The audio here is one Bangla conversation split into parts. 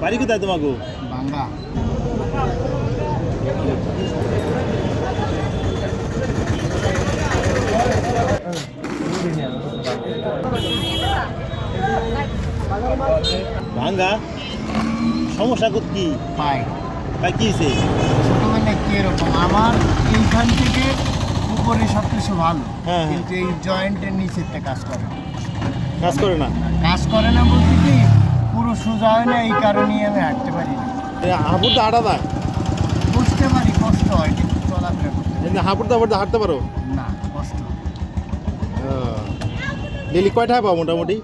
বাড়ি কোথায় তোমাকে বাঙ্গা ভাঙ্গা? সমস্যা কত কি? পাই। ভাই কি ছোটবেলায় কীরকম? আমার এইখান থেকে উপরে সব কিছু ভালো। হ্যাঁ, হ্যাঁ। কিন্তু এই জয়েন্টের নিচেরটা কাজ করে কাজ করে না? কাজ করে না বলতে কি পুরো সোজা হয় না এই কারণেই আমি হাঁটতে পারি না। হাঁপুর তো হাঁটা না বুঝতে পারি কষ্ট হয় কিন্তু চলাফেরা করতে এমনি হাঁপুর তো হাঁপুর হাঁটতে পারো? না কষ্ট। ডেলি কয়টা পাও মোটামুটি?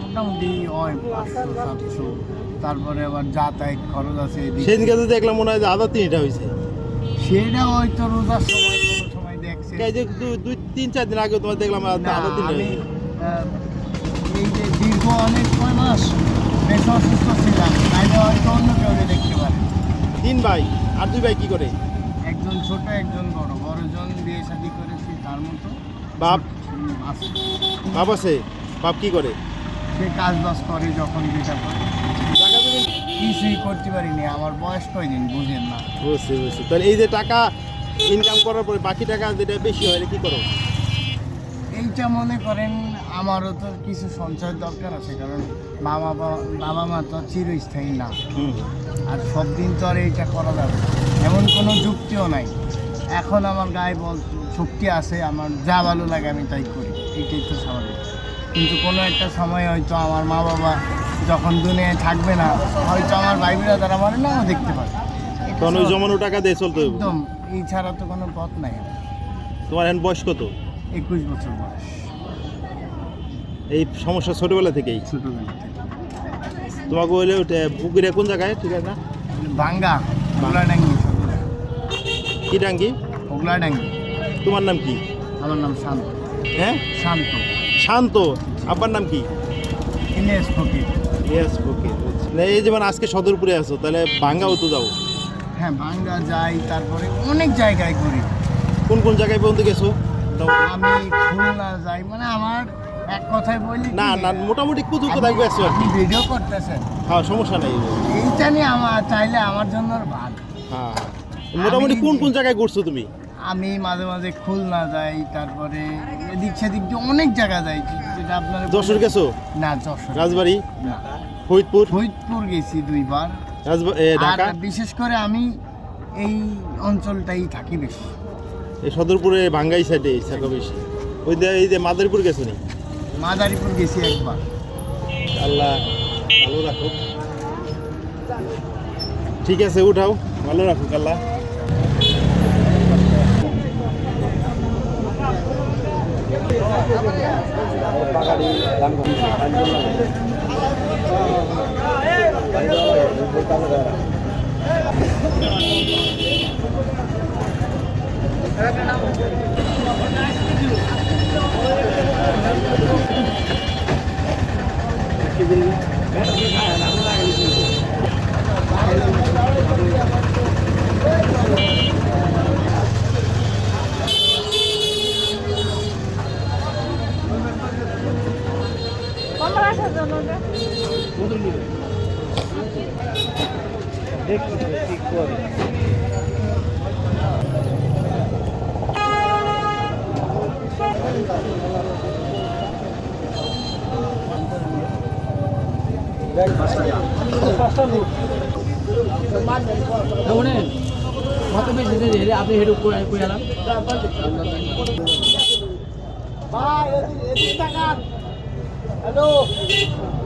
মোটামুটি হয় পাঁচশো সাতশো। তারপরে আবার যাতায়াত খরচ আছে। সেদিনকে তো দেখলাম মনে হয় আধা তিনটা হয়েছে। সেটা হয়তো রোজার সময় কোনো সময় দেখছে এই যে দু- দুই তিন চার দিন আগে তোমার দেখলাম আমি এই যে দীর্ঘ অনেক ছয় মাস বেশ অসুস্থ ছিলাম তাইলে হয়তো অন্য কেউ দেখতে পারে। তিন ভাই আর দুই ভাই কি করে? একজন ছোট একজন বড়। বড়জন বিয়ে শাদি করেছি তার মতো। বাপ? বাপ। আছে? বাপ কি করে? সে কাজ বাজ করে যখন যেটা করে। কিছুই করতে পারিনি আমার বয়স কয়দিন বুঝেন না। বুঝছি বুঝছি। তাহলে এই যে টাকা ইনকাম করার পরে বাকি টাকা যেটা বেশি হয় কি করো? এইটা মনে করেন আমারও তো কিছু সঞ্চয় দরকার আছে কারণ বাবা বাবা মা তো চিরস্থায়ী না। আর সব দিন তো আর এইটা করা যাবে এমন কোনো যুক্তিও নাই। এখন আমার গায়ে বল শক্তি আছে আমার যা ভালো লাগে আমি তাই করি। এইটাই তো স্বাভাবিক। কিন্তু কোনো একটা সময় হয়তো আমার মা বাবা যখন দুনিয়ায় থাকবে না হয়তো আমার ভাই বিরাদার আমার নাও দেখতে তখন ওই জমানো টাকা দিয়ে চলতে হবে। একদম। এই ছাড়া তো কোনো পথ নাই আমার। তোমার এখন বয়স কত? একুশ বছর বয়স। এই সমস্যা ছোটবেলা থেকেই? ছোটোবেলা থেকে। তোমাকে হইলে পুকুরে কোন জায়গায়? ঠিক আছে না? ভাঙ্গা ওগলাডাঙ্গি কি টাঙ্গি ওগলাডাঙ্গি তোমার নাম কি? আমার নাম শান্ত। হ্যাঁ? শান্ত। শান্ত। আব্বার নাম কি? ইলিয়াস ফকির। ইয়েস ওকে এই যেমন আজকে সদরপুরে আছো তাহলে ভাঙ্গাও তো যাও। হ্যাঁ ভাঙ্গা যাই তারপরে অনেক জায়গায় ঘুরি। কোন কোন জায়গায় পর্যন্ত গেছো? আমি খুলনা যাই মানে আমার এক কথায় বলি না না মোটামুটি কুতু কোথায় গেছো আপনি ভিডিও করতেছেন। হ্যাঁ সমস্যা নেই। এইটা নিয়ে আমার চাইলে আমার জন্য ভালো হ্যাঁ। মোটামুটি কোন কোন জায়গায় ঘুরছো তুমি? আমি মাঝে মাঝে খুলনা যাই তারপরে এদিক সেদিক দিয়ে অনেক জায়গা যাই যেটা আপনার যশোর গেছো? না যশোর। রাজবাড়ি? না। ফরিদপুর? ফরিদপুর গেছি দুইবার। ঢাকা? বিশেষ করে আমি এই অঞ্চলটাই থাকি বেশি। এই সদরপুরে ভাঙ্গাই সাইডে থাকো বেশি। ওই যে এই যে মাদারীপুর গেছো নি মাদারীপুর গেছি একবার। আল্লাহ ভালো রাখো। ঠিক আছে উঠাও। ভালো রাখো আল্লাহ। কমলা বেশি দেরি হলে আপনি হেঁটে করে করে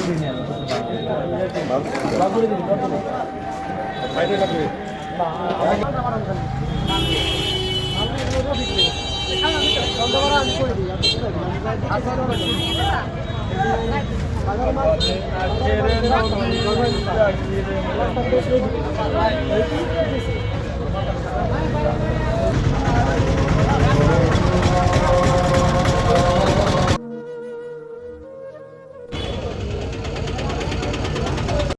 কেজি ও